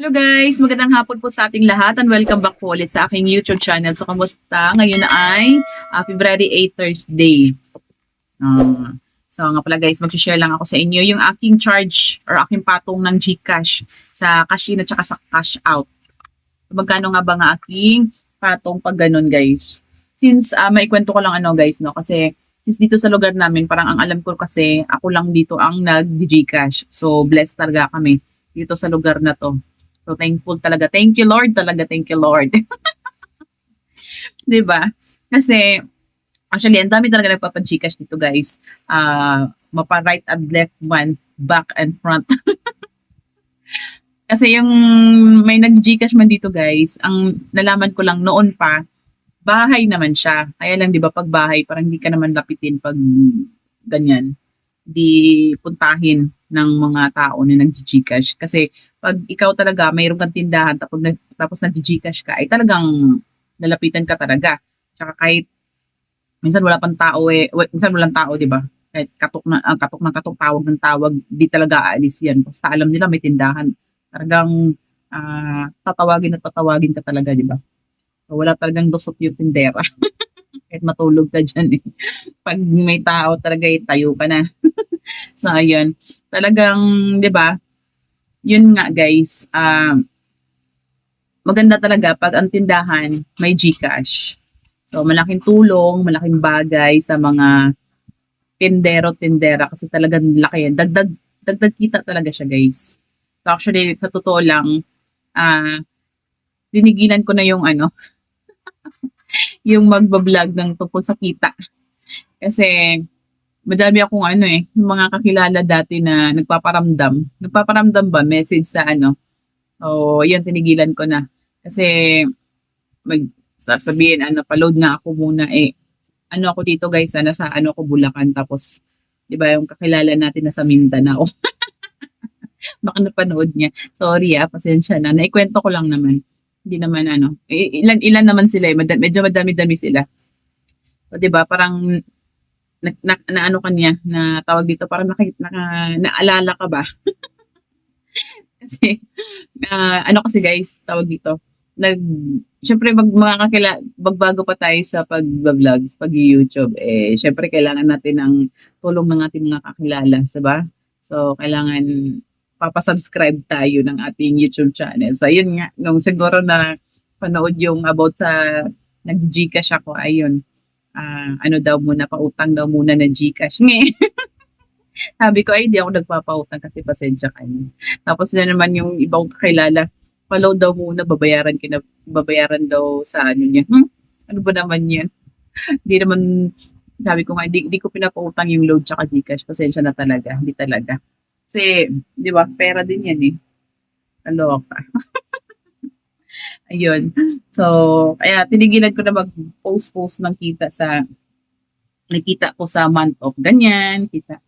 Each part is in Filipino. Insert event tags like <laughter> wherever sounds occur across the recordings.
Hello guys! Magandang hapon po sa ating lahat and welcome back po ulit sa aking YouTube channel. So, kamusta? Ngayon na ay ah, February 8 Thursday. Ah, so, nga pala guys, mag-share lang ako sa inyo yung aking charge or aking patong ng GCash sa cash in at saka sa cash out. So, magkano nga ba nga aking patong pag ganun guys? Since ah, maikwento ko lang ano guys, no? Kasi since dito sa lugar namin, parang ang alam ko kasi ako lang dito ang nag-GCash. So, blessed talaga kami dito sa lugar na to. So, thankful talaga. Thank you, Lord. Talaga, thank you, Lord. <laughs> 'Di ba? Kasi, actually, ang dami talaga nagpapa-Gcash dito, guys. Ah, mapa right and left one, back and front. <laughs> Kasi yung may nag-Gcash man dito, guys, ang nalaman ko lang noon pa, bahay naman siya. Kaya lang, di ba, pag bahay, parang hindi ka naman lapitin pag ganyan. Di puntahin ng mga tao na nag-Gcash. Kasi pag ikaw talaga, mayroong kang tindahan, tapos, nag- tapos nag-Gcash ka, ay talagang lalapitan ka talaga. Tsaka kahit minsan wala pang tao eh, minsan walang tao, di ba? Kahit katok na, ang katok ng katok, tawag ng tawag, di talaga aalis yan. Basta alam nila may tindahan. Talagang ah, tatawagin at tatawagin ka talaga, di ba? So, wala talagang lusot yung tindera. <laughs> kahit matulog ka dyan eh. <laughs> Pag may tao talaga, eh, tayo ka na. <laughs> so, ayun. Talagang, di ba, yun nga guys, ah, maganda talaga pag ang tindahan may GCash. So, malaking tulong, malaking bagay sa mga tindero-tindera kasi talagang laki. Dagdag, dagdag kita talaga siya, guys. So, actually, sa totoo lang, ah, dinigilan ko na yung ano, <laughs> yung magbablog ng tungkol sa kita. Kasi, madami akong ano eh, yung mga kakilala dati na nagpaparamdam. Nagpaparamdam ba? Message sa ano. O, yun, tinigilan ko na. Kasi, mag, sabihin, ano, paload nga ako muna eh. Ano ako dito guys, sana sa ano ko Bulacan. Tapos, di ba yung kakilala natin na sa Mindanao. <laughs> Baka napanood niya. Sorry ah, pasensya na. Naikwento ko lang naman. Hindi naman ano. Ilan, ilan naman sila eh. Mad- medyo madami-dami sila. So, di ba, parang na, na, na ano kanya, na tawag dito, parang naka, naka, naalala ka ba? <laughs> kasi, ah, ano kasi guys, tawag dito, nag, syempre mag, mga kakila, bagbago pa tayo sa pag-vlog, pag-YouTube, eh, syempre kailangan natin ng tulong ng ating mga kakilala, ba? So, kailangan papasubscribe tayo ng ating YouTube channel. So, ayun nga, nung siguro na panood yung about sa nag-Gcash ako, ayun, ah, ano daw muna, pautang daw muna ng Gcash. <laughs> Nge. Sabi ko, ay, di ako nagpapautang kasi pasensya ka na. Tapos na naman yung ibang kakilala, follow daw muna, babayaran kina, babayaran daw sa ano niya. Hmm? Ano ba naman yan? Hindi <laughs> naman, sabi ko nga, di, di ko pinapautang yung load tsaka Gcash. Pasensya na talaga, hindi talaga. Kasi, di ba, pera din yan eh. Kaloka. <laughs> Ayun. So, kaya tinigilan ko na mag-post-post ng kita sa nakita ko sa month of ganyan, kita.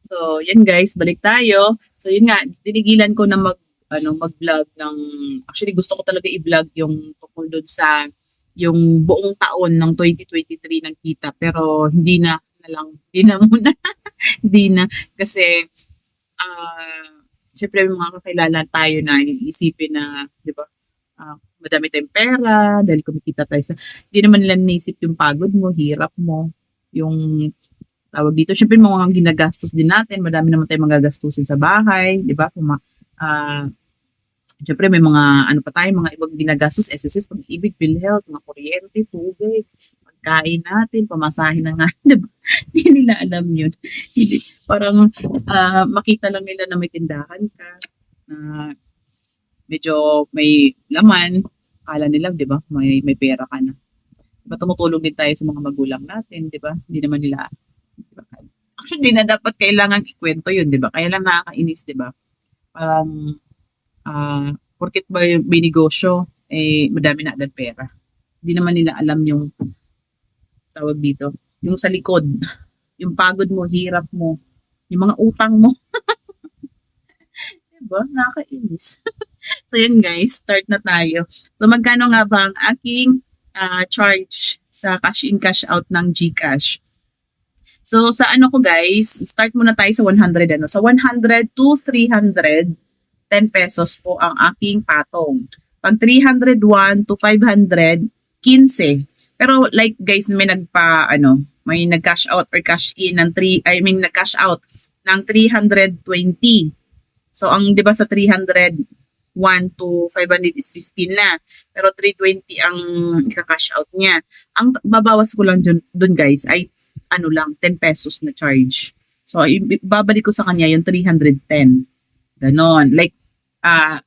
So, yan guys, balik tayo. So, yun nga, tinigilan ko na mag ano, mag-vlog ng actually gusto ko talaga i-vlog yung tungkol doon sa yung buong taon ng 2023 ng kita pero hindi na na lang hindi <laughs> na muna hindi na kasi ah syempre may mga kakilala tayo na iisipin na, di ba, ah, madami tayong pera, dahil kumikita tayo sa, hindi naman nila naisip yung pagod mo, hirap mo, yung tawag dito. Syempre, mga ginagastos din natin, madami naman tayong magagastusin sa bahay, di ba? Kung ma- ah, syempre, may mga, ano pa tayo, mga ibang ginagastos, SSS, pag-ibig, PhilHealth, mga kuryente, tubig, pagkain natin, pamasahin na nga, <laughs> di ba? Hindi nila alam yun. Parang ah, makita lang nila na may tindahan ka, na medyo may laman, kala nila, di ba, may, may pera ka na. Diba, tumutulong din tayo sa mga magulang natin, di ba? Hindi naman nila, di ba? Actually, di na dapat kailangan ikwento yun, di ba? Kaya lang nakakainis, di ba? Parang, ah, porkit ba may negosyo, eh, madami na agad pera. Hindi naman nila alam yung tawag dito, yung sa likod, yung pagod mo, hirap mo, yung mga utang mo. <laughs> diba? Nakakainis. <laughs> so, yun guys, start na tayo. So, magkano nga ba ang aking ah, charge sa cash in, cash out ng GCash? So, sa ano ko guys, start muna tayo sa 100. Ano? Sa 100 to 300, 10 pesos po ang aking patong. Pag 301 to 500, 15. Pero like guys, may nagpa ano, may nag-cash out or cash in ng 3 I mean nag-cash out ng 320. So ang 'di ba sa 300 1 to 500 is 15 na. Pero 320 ang ika-cash out niya. Ang babawas ko lang dun, dun guys ay ano lang 10 pesos na charge. So babalik ko sa kanya yung 310. Ganon. Like ah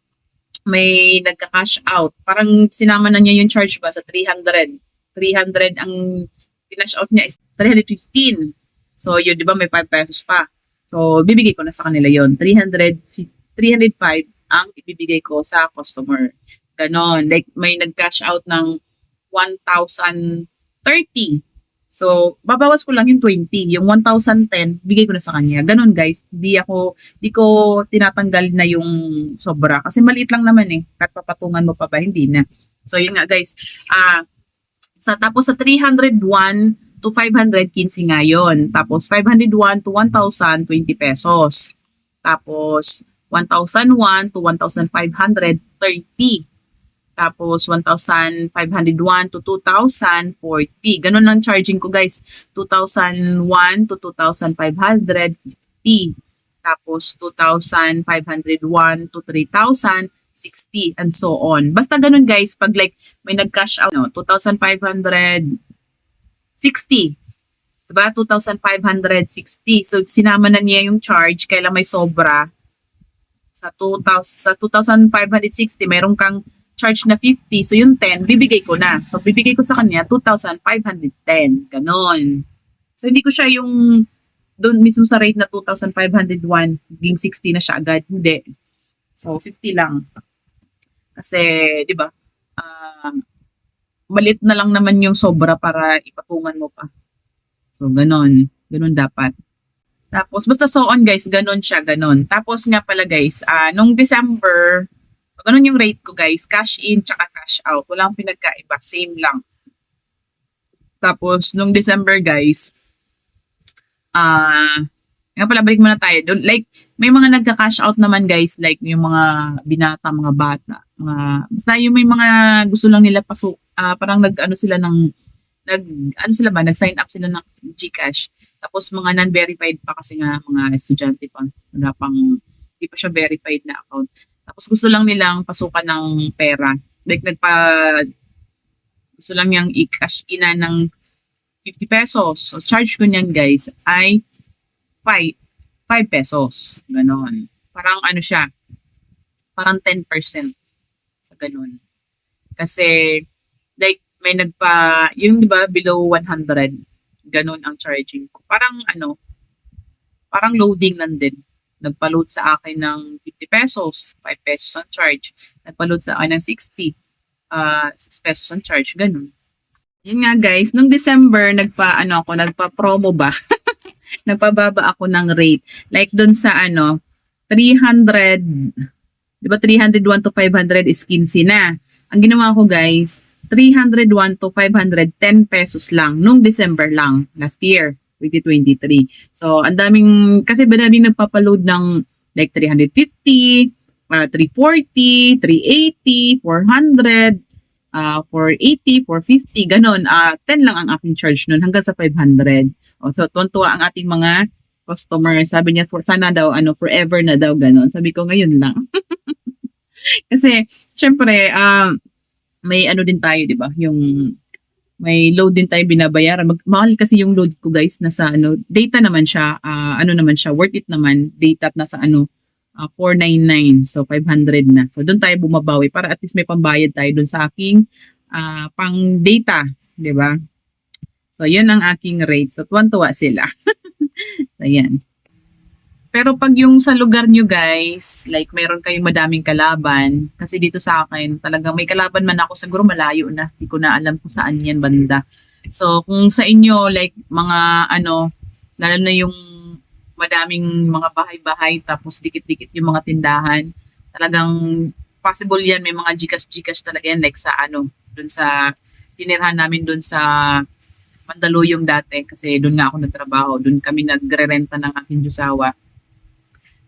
may nagka-cash out. Parang sinama na niya yung charge ba sa 300. 300 ang cash out niya is 315. So, yun, di ba, may 5 pesos pa. So, bibigay ko na sa kanila yon 300, 305 ang ibibigay ko sa customer. Ganon. Like, may nag-cash out ng 1,030. So, babawas ko lang yung 20. Yung 1,010, bigay ko na sa kanya. Ganon, guys. Di ako, di ko tinatanggal na yung sobra. Kasi maliit lang naman eh. Kahit papatungan mo pa ba, hindi na. So, yun nga, guys. Ah, sa tapos sa 301 to 515 nga yun. Tapos 501 to 1,000, 20 pesos. Tapos 1,001 to 1,530. Tapos 1,501 to 2,040. Ganun ang charging ko guys. 2,001 to 2,550. Tapos 2,501 to 3,060 and so on. Basta ganun guys, pag like may nag-cash out, no, 2,560. Diba? 2,560. So, sinama na niya yung charge, kailan may sobra. Sa 2,000, sa 2,560, meron kang charge na 50. So, yung 10, bibigay ko na. So, bibigay ko sa kanya 2,510. Ganon. So, hindi ko siya yung doon mismo sa rate na 2,501, naging 60 na siya agad. Hindi. So, 50 lang. Kasi, di ba, ah, malit na lang naman yung sobra para ipatungan mo pa. So, ganon. Ganon dapat. Tapos, basta so on guys, ganon siya, ganon. Tapos nga pala guys, ah nung December, so ganon yung rate ko guys, cash in tsaka cash out. Walang pinagkaiba, same lang. Tapos, nung December guys, ah nga pala, balik muna tayo. Doon, like, may mga nagka-cash out naman guys, like yung mga binata, mga bata, mga, basta yung may mga gusto lang nila pasok, ah parang nag-ano sila ng, nag, ano sila ba, nag-sign up sila ng Gcash. Tapos mga non-verified pa kasi nga mga estudyante pa, wala pang, hindi pa siya verified na account. Tapos gusto lang nilang pasukan ng pera. Like nagpa, gusto lang niyang i-cash ina ng 50 pesos. So charge ko niyan guys ay 5, 5 pesos. Ganon. Parang ano siya, parang 10% sa ganon. Kasi, like, may nagpa, yung di ba below 100, ganon ang charging ko. Parang ano, parang loading lang din. Nagpa-load sa akin ng 50 pesos, 5 pesos ang charge. Nagpa-load sa akin ng 60, uh, 6 pesos ang charge, ganon. Yun nga guys, nung December, nagpa, ano ako, nagpa-promo ba? <laughs> nagpababa ako ng rate. Like doon sa ano, 300, di ba 301 to 500 is 15 na. Ang ginawa ko guys, 301 to 510 pesos lang nung December lang last year, 2023. So, ang daming, kasi madaming nagpapaload ng like 350, uh, 340, 380, 400, uh, 480, 450, ganun. Uh, 10 lang ang aking charge nun hanggang sa 500. O, so, tuwan-tuwa ang ating mga customer. Sabi niya, for, sana daw, ano, forever na daw, ganun. Sabi ko, ngayon lang. <laughs> <laughs> Kasi, syempre, um, may ano din tayo, di ba? Yung, may load din tayo binabayaran. Mag, mahal kasi yung load ko, guys, nasa ano, data naman siya, ah, ano naman siya, worth it naman, data at nasa ano, ah, 499, so 500 na. So, doon tayo bumabawi para at least may pambayad tayo doon sa aking ah, pang data, di ba? So, yun ang aking rate. So, tuwan-tuwa sila. <laughs> so, yan. Pero pag yung sa lugar nyo guys, like meron kayong madaming kalaban, kasi dito sa akin, talagang may kalaban man ako, siguro malayo na. Hindi ko na alam kung saan yan banda. So, kung sa inyo, like mga ano, lalo na yung madaming mga bahay-bahay, tapos dikit-dikit yung mga tindahan, talagang possible yan, may mga jikas-jikas talaga yan, like sa ano, dun sa, tinirhan namin dun sa Mandaluyong dati, kasi dun nga ako nagtrabaho, dun kami nagre-renta ng aking Diyosawa.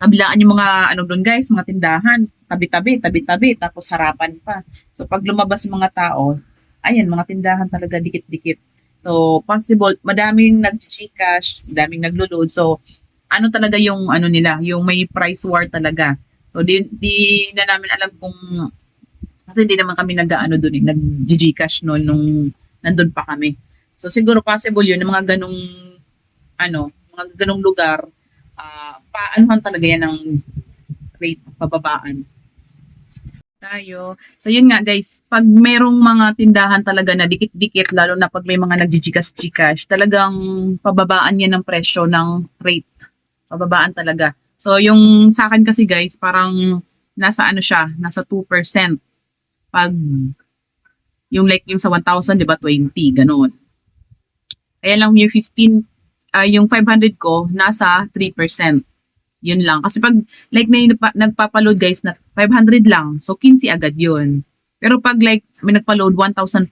Kabilaan yung mga ano doon guys, mga tindahan, tabi-tabi, tabi-tabi, tapos harapan pa. So pag lumabas yung mga tao, ayan, mga tindahan talaga dikit-dikit. So possible, madaming nag-gcash, madaming naglo-load. So ano talaga yung ano nila, yung may price war talaga. So di, di na namin alam kung kasi hindi naman kami nag-ano doon eh, nag-gcash noon nung nandun pa kami. So siguro possible yun, mga ganong ano, mga ganong lugar, ah paanuhan talaga yan ng rate pababaan tayo. So yun nga guys, pag merong mga tindahan talaga na dikit-dikit, lalo na pag may mga nagjijikas-jikas, talagang pababaan yan ng presyo ng rate. Pababaan talaga. So yung sa akin kasi guys, parang nasa ano siya, nasa 2%. Pag yung like yung sa 1,000, di ba, 20, ganun. Kaya lang yung 15, ah, yung 500 ko, nasa 3%. Yun lang. Kasi pag, like, nagpa- nagpapaload guys na 500 lang, so 15 agad yun. Pero pag like, may nagpa-load 1,500,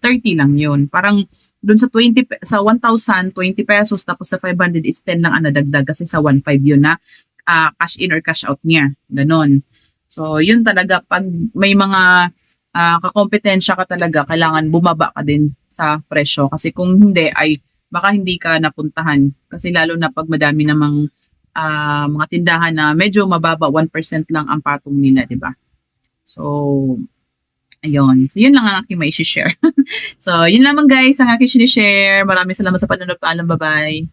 30 lang yun. Parang, doon sa 20, pe- sa 1,000, 20 pesos, tapos sa 500 is 10 lang ang nadagdag kasi sa 1,500 yun na ah, cash in or cash out niya. Ganon. So, yun talaga, pag may mga ah, kakompetensya ka talaga, kailangan bumaba ka din sa presyo. Kasi kung hindi, ay baka hindi ka napuntahan. Kasi lalo na pag madami namang ah, mga tindahan na medyo mababa, 1% lang ang patong nila, di ba? So, ayun. So, yun lang ang aking may share <laughs> so, yun lamang guys, ang aking share Maraming salamat sa panonood. Paalam, bye-bye.